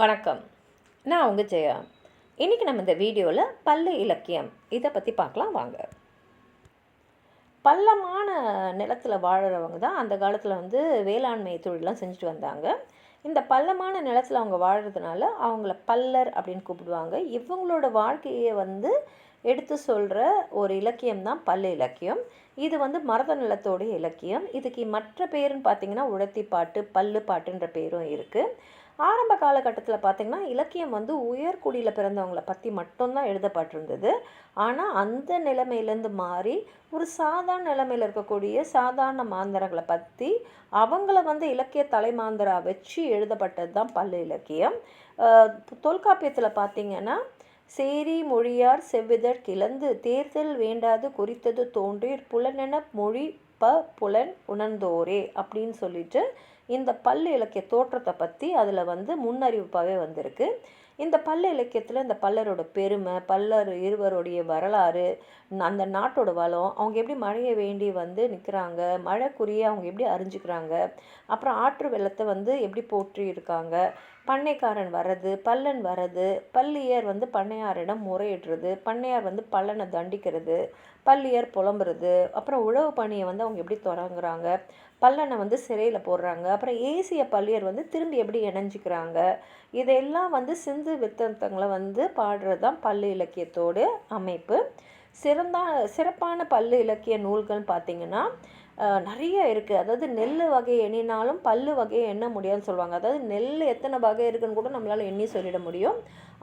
வணக்கம். நான் உங்கள் ஜெயா. இன்றைக்கி நம்ம இந்த வீடியோவில் பல்லு இலக்கியம். இதை பற்றி பார்க்கலாம் வாங்க. பள்ளமான நிலத்தில் வாழ்கிறவங்க தான் அந்த காலத்தில் வந்து வேளாண்மை தொழிலெலாம் செஞ்சுட்டு வந்தாங்க. இந்த பள்ளமான நிலத்தில் அவங்க வாழ்கிறதுனால அவங்கள பல்லர் அப்படின்னு கூப்பிடுவாங்க. இவங்களோட வாழ்க்கையை வந்து எடுத்து சொல்கிற ஒரு இலக்கியம் தான் பல்லு இலக்கியம். இது வந்து மரத நிலத்தோடைய இலக்கியம். இதுக்கு மற்ற பேருன்னு பார்த்தீங்கன்னா உழத்தி பாட்டு பல்லு பாட்டுன்ற பேரும் இருக்குது ஆரம்ப காலகட்டத்தில் பார்த்திங்கன்னா இலக்கியம் வந்து உயர்குடியில் பிறந்தவங்களை பற்றி மட்டும்தான் எழுதப்பட்டிருந்தது. ஆனால் அந்த நிலைமையிலேருந்து மாறி ஒரு சாதாரண நிலைமையில் இருக்கக்கூடிய சாதாரண மாந்தரங்களை பற்றி அவங்கள வந்து இலக்கிய தலைமாந்தராக வச்சு எழுதப்பட்டது தான் பல்லு இலக்கியம் தொல்காப்பியத்தில் பார்த்திங்கன்னா சேரி மொழியார் செவ்விதழ் கிளந்து தேர்தல் வேண்டாது குறித்தது தோன்றீர் புலனென மொழி ப புலன் உணர்ந்தோரே அப்படின்னு சொல்லிட்டு இந்த பல்லு இலக்கிய தோற்றத்தை பற்றி அதில் வந்து முன்னறிவிப்பாகவே வந்திருக்கு. இந்த பல்லு இலக்கியத்தில் இந்த பல்லரோட பெருமை பல்லர் இருவருடைய வரலாறு அந்த நாட்டோட வளம் அவங்க எப்படி மழையை வேண்டி வந்து நிற்கிறாங்க மழைக்குரிய அவங்க எப்படி அறிஞ்சிக்கிறாங்க அப்புறம் ஆற்று வெள்ளத்தை வந்து எப்படி போற்றி இருக்காங்க பண்ணைக்காரன் வர்றது பல்லன் வர்றது பள்ளியர் வந்து பண்ணையாரிடம் முறையிடுறது பண்ணையார் வந்து பல்லனை தண்டிக்கிறது பள்ளியர் புலம்புறது அப்புறம் உழவு பணியை வந்து அவங்க எப்படி தொடங்குறாங்க பல்லனை வந்து சிறையில் போடுறாங்க அப்புறம் ஏசிய பள்ளியர் வந்து திரும்பி எப்படி இணைஞ்சிக்கிறாங்க இதையெல்லாம் வந்து சிந்து வித்தங்களை வந்து பாடுறது தான் பல்லு இலக்கியத்தோடு அமைப்பு. சிறந்த சிறப்பான பல்லு இலக்கிய நூல்கள்னு பார்த்திங்கன்னா நிறைய இருக்குது அதாவது நெல் வகை எண்ணினாலும் பல்லு வகையை எண்ண முடியாதுன்னு சொல்லுவாங்க. அதாவது நெல் எத்தனை வகை இருக்குன்னு கூட நம்மளால் எண்ணி சொல்லிட முடியும்.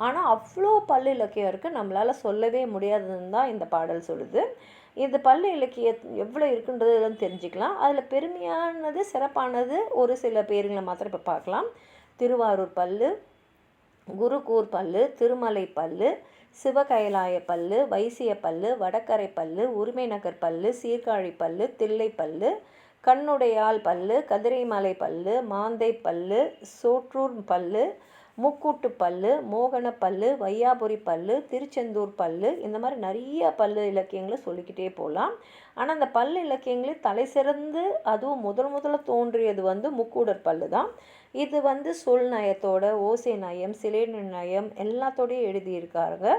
ஆனால் அவ்வளோ பல்லு இலக்கியம் இருக்குது நம்மளால் சொல்லவே முடியாதுன்னு தான் இந்த பாடல் சொல்லுது. இந்த பல்லு இலக்கியம் எவ்வளோ இருக்குன்றதெல்லாம் தெரிஞ்சுக்கலாம். அதில் பெருமையானது சிறப்பானது ஒரு சில பேருங்களை மாத்திரம் இப்போ பார்க்கலாம். திருவாரூர் பல்லு குருகூர் பல்லு திருமலை பல்லு சிவகைலாய பல்லு வைசிய பல்லு வடக்கரை பல்லு உரிமை நகர் பல்லு சீர்காழி பல்லு தில்லை பல்லு கண்ணுடையால் பல்லு கதிரைமலை பல்லு மாந்தை பல்லு சோற்றூர் பல்லு மூக்கூட்டு பல்லு மோகன பல்லு வையாபுரி பல்லு திருச்செந்தூர் பல்லு இந்த மாதிரி நிறைய பல்லு இலக்கியங்களை சொல்லிக்கிட்டே போகலாம். ஆனால் அந்த பல்லு இலக்கியங்களே தலை சிறந்து அதுவும் முதல் முதல்ல தோன்றியது வந்து முக்கூடர் பல்லு தான். இது வந்து சொல் நயத்தோட ஓசை நயம் சிலேனு நயம் எல்லாத்தோடையும் எழுதியிருக்காருங்க.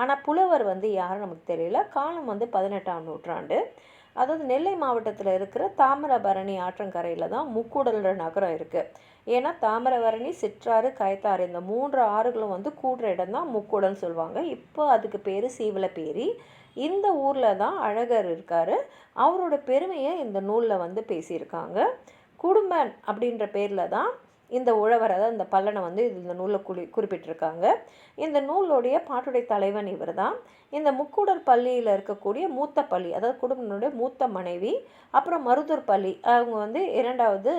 ஆனால் புலவர் வந்து யாரும் நமக்கு தெரியல. காலம் வந்து பதினெட்டாம் நூற்றாண்டு. அதாவது நெல்லை மாவட்டத்தில் இருக்கிற தாமிரபரணி ஆற்றங்கரையில் தான் முக்கூடல்ன்ற நகரம் இருக்குது ஏன்னா தாமிரபரணி சிற்றாறு கயத்தாறு இந்த மூன்று ஆறுகளும் வந்து கூடுற இடம் தான் முக்கூடல்னு சொல்லுவாங்க. இப்போ அதுக்கு பேர் சீவலப்பேரி. இந்த ஊரில் தான் அழகர் இருக்கார். அவரோட பெருமையை இந்த நூலில் வந்து பேசியிருக்காங்க. குடும்பன் அப்படின்ற பேரில் தான் இந்த உழவர் அதாவது இந்த பல்லனை வந்து இந்த நூலில் குறி குறிப்பிட்டிருக்காங்க. இந்த நூலுடைய பாட்டுடைய தலைவன் இவர் தான் இந்த முக்கூடர் பள்ளியில் இருக்கக்கூடிய மூத்த பள்ளி அதாவது குடும்பத்தினுடைய மூத்த மனைவி அப்புறம் மருதூர் பள்ளி அவங்க வந்து இரண்டாவது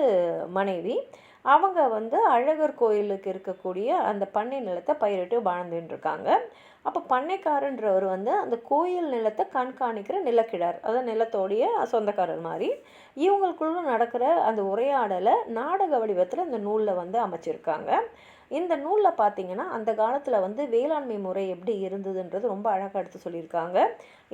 மனைவி. அவங்க வந்து அழகர் கோயிலுக்கு இருக்கக்கூடிய அந்த பண்ணை நிலத்தை பயிரிட்டு வாழ்ந்துட்டு இருக்காங்க. அப்போ பண்ணைக்காரன்றவர் வந்து அந்த கோயில் நிலத்தை கண்காணிக்கிற நிலக்கிழார் அதாவது நிலத்தோடைய சொந்தக்காரர் மாதிரி. இவங்களுக்குள்ள நடக்கிற அந்த உரையாடலை நாடக வடிவத்தில் இந்த நூலில் வந்து அமைச்சிருக்காங்க. இந்த நூலில் பார்த்தீங்கன்னா அந்த காலத்தில் வந்து வேளாண்மை முறை எப்படி இருந்ததுன்றது ரொம்ப அழகாக எடுத்து சொல்லியிருக்காங்க.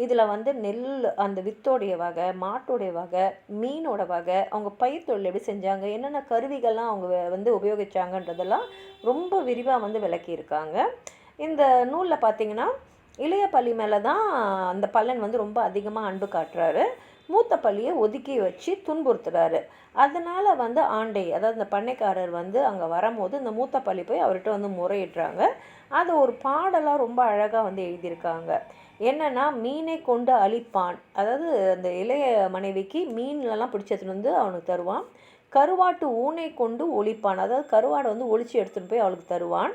இதில் வந்து நெல் அந்த வித்தோடைய வகை மாட்டோடைய வகை மீனோட வகை அவங்க பயிர் தொழில் எப்படி செஞ்சாங்க என்னென்ன கருவிகள்லாம் அவங்க வந்து உபயோகிச்சாங்கன்றதெல்லாம் ரொம்ப விரிவாக வந்து விளக்கியிருக்காங்க. இந்த நூலில் பார்த்தீங்கன்னா இளைய பள்ளி மேலே தான் அந்த பல்லன் வந்து ரொம்ப அதிகமாக அன்பு காட்டுறாரு. மூத்த பள்ளியை ஒதுக்கி வச்சு துன்புறுத்துறாரு. அதனால் வந்து ஆண்டை அதாவது இந்த பண்ணைக்காரர் வந்து அங்கே வரும்போது இந்த மூத்த பள்ளி போய் அவர்கிட்ட வந்து முறையிடுறாங்க. அது ஒரு பாடலாக ரொம்ப அழகாக வந்து எழுதியிருக்காங்க. என்னென்னா மீனை கொண்டு அழிப்பான். அதாவது அந்த இளைய மனைவிக்கு மீன்லலாம் பிடிச்சதுன்னு வந்து அவனுக்கு தருவான். கருவாட்டு ஊனை கொண்டு ஒழிப்பான். அதாவது கருவாடை வந்து ஒழிச்சு எடுத்துகிட்டு போய் அவளுக்கு தருவான்.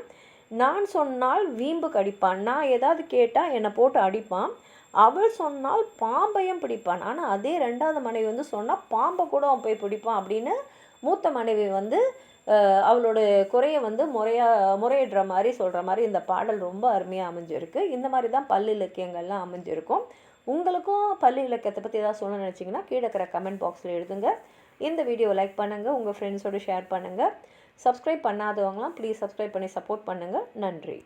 நான் சொன்னால் வீம்பு கடிப்பான். நான் ஏதாவது கேட்டால் என்னை போட்டு அடிப்பான். அவள் சொன்னால் பாம்பையும் பிடிப்பான். ஆனால் அதே ரெண்டாவது மனைவி வந்து சொன்னால் பாம்பை கூட அவன் போய் பிடிப்பான் அப்படின்னு மூத்த மனைவி வந்து அவளோட குறையை வந்து முறையாக முறையிடுற மாதிரி சொல்கிற மாதிரி இந்த பாடல் ரொம்ப அருமையாக அமைஞ்சிருக்கு. இந்த மாதிரி தான் பல்லு இலக்கியங்கள்லாம் அமைஞ்சிருக்கும். உங்களுக்கும் பள்ளி இலக்கியத்தை பற்றி ஏதாவது சொல்ல நினச்சிங்கன்னா கீழே இருக்கிற கமெண்ட் பாக்ஸில் எழுதுங்க. இந்த வீடியோ லைக் பண்ணுங்கள் உங்கள் ஃப்ரெண்ட்ஸோடு ஷேர் பண்ணுங்கள் சப்ஸ்கிரைப் பண்ணாதவங்களாம் ப்ளீஸ் சப்ஸ்கிரைப் பண்ணி சப்போர்ட் பண்ணுங்கள் நன்றி.